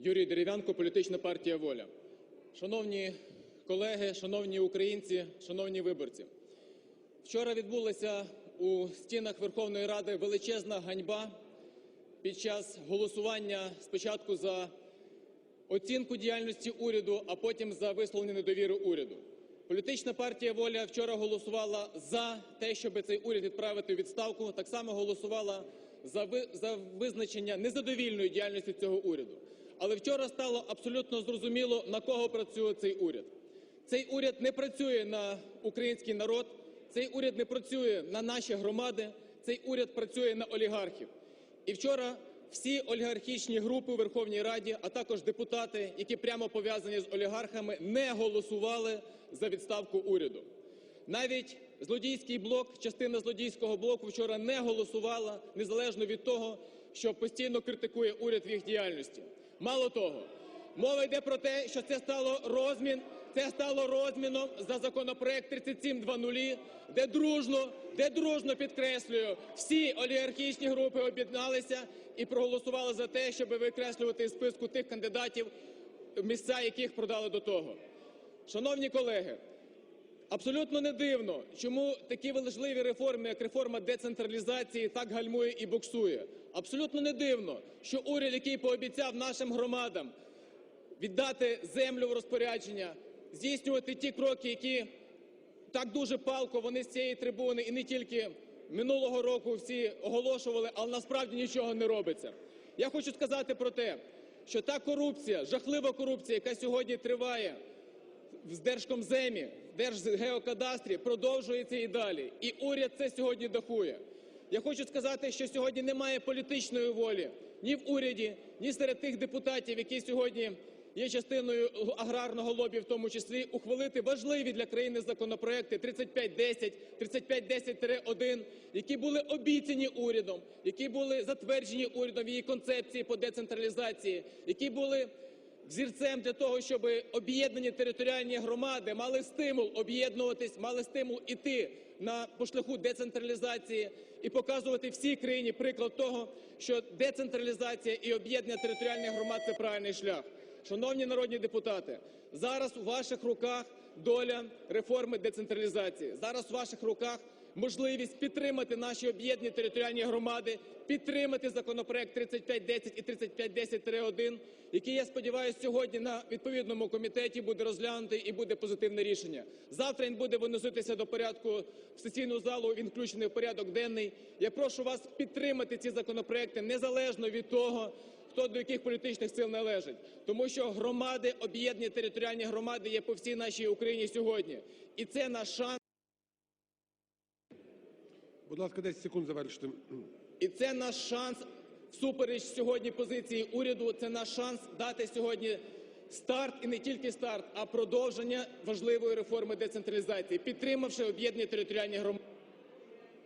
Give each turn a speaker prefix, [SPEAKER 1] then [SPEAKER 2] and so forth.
[SPEAKER 1] Юрій Дерев'янко, політична партія Воля. Шановні колеги, шановні українці, шановні виборці! Вчора відбулася у стінах Верховної Ради величезна ганьба під час голосування спочатку за оцінку діяльності уряду, а потім за висловлення недовіри уряду. Політична партія "Воля" вчора голосувала за те, щоб цей уряд відправити у відставку, так само голосувала за визначення незадовільної діяльності цього уряду. Але вчора стало абсолютно зрозуміло, на кого працює цей уряд. Цей уряд не працює на український народ, цей уряд не працює на наші громади, цей уряд працює на олігархів. І вчора всі олігархічні групи у Верховній Раді, а також депутати, які прямо пов'язані з олігархами, не голосували за відставку уряду. Навіть злодійський блок, частина злодійського блоку вчора не голосувала, незалежно від того, що постійно критикує уряд в їх діяльності. Мало того, мова йде про те, що це стало розмін, це стало розміном за законопроект 3700, де дружно, де дружно, підкреслюю, всі олігархічні групи об'єдналися і проголосували за те, щоб викреслювати із списку тих кандидатів, місця яких продали до того. Шановні колеги, абсолютно не дивно, чому такі важливі реформи, як реформа децентралізації, так гальмує і буксує. Абсолютно не дивно, що уряд, який пообіцяв нашим громадам віддати землю в розпорядження, здійснювати ті кроки, які так дуже палко вони з цієї трибуни і не тільки минулого року всі оголошували, але насправді нічого не робиться. Я хочу сказати про те, що та корупція, жахлива корупція, яка сьогодні триває в Держкомземі, в Держгеокадастрі, продовжується і далі. І уряд це сьогодні дахує. Я хочу сказати, що сьогодні немає політичної волі ні в уряді, ні серед тих депутатів, які сьогодні є частиною аграрного лобі, в тому числі, ухвалити важливі для країни законопроекти 3510, 3510-1, які були обіцяні урядом, які були затверджені урядом в її концепції по децентралізації, які були взірцем для того, щоб об'єднані територіальні громади мали стимул об'єднуватись, мали стимул іти на, по шляху децентралізації і показувати всій країні приклад того, що децентралізація і об'єднання територіальних громад – це правильний шлях. Шановні народні депутати, зараз у ваших руках доля реформи децентралізації, зараз у ваших руках можливість підтримати наші об'єднані територіальні громади, підтримати законопроект 3510 і 3510-1, який, я сподіваюсь, сьогодні на відповідному комітеті буде розглянутий і буде позитивне рішення. Завтра він буде виноситися до порядку в сесійну залу, він включений в порядок денний. Я прошу вас підтримати ці законопроекти незалежно від того, хто до яких політичних сил належить. Тому що громади, об'єднані територіальні громади є по всій нашій Україні сьогодні. І це наш шанс.
[SPEAKER 2] Будь ласка, 10 секунд завершити.
[SPEAKER 1] І це наш шанс всупереч сьогодні позиції уряду, це наш шанс дати сьогодні старт і не тільки старт, а продовження важливої реформи децентралізації, підтримавши об'єднані територіальні громади.